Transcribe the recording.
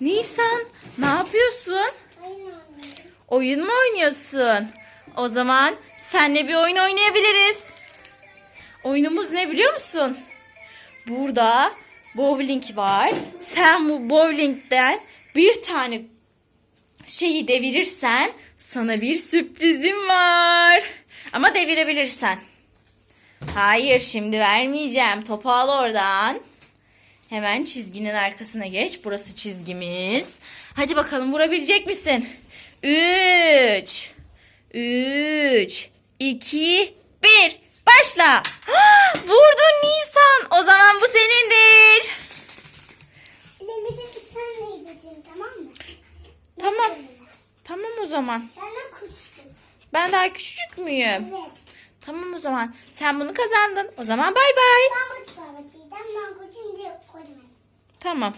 Nisan ne yapıyorsun? Oyun mu oynuyorsun? O zaman senle bir oyun oynayabiliriz. Oyunumuz ne biliyor musun? Burada bowling var. Sen bu bowlingden bir tane şeyi devirirsen sana bir sürprizim var. Ama devirebilirsen. Hayır şimdi vermeyeceğim. Topu al oradan. Hemen çizginin arkasına geç. Burası çizgimiz. Hadi bakalım vurabilecek misin? 3 3 2 1 Başla. Ah, Vurdun Nisan. O zaman bu senindir. Leli sen de gideceksin tamam mı? Tamam. Tamam o zaman. Sen de küçüksün. Ben daha küçücük müyüm? Evet. Tamam o zaman. Sen bunu kazandın. O zaman bay bay. Ben Tamam.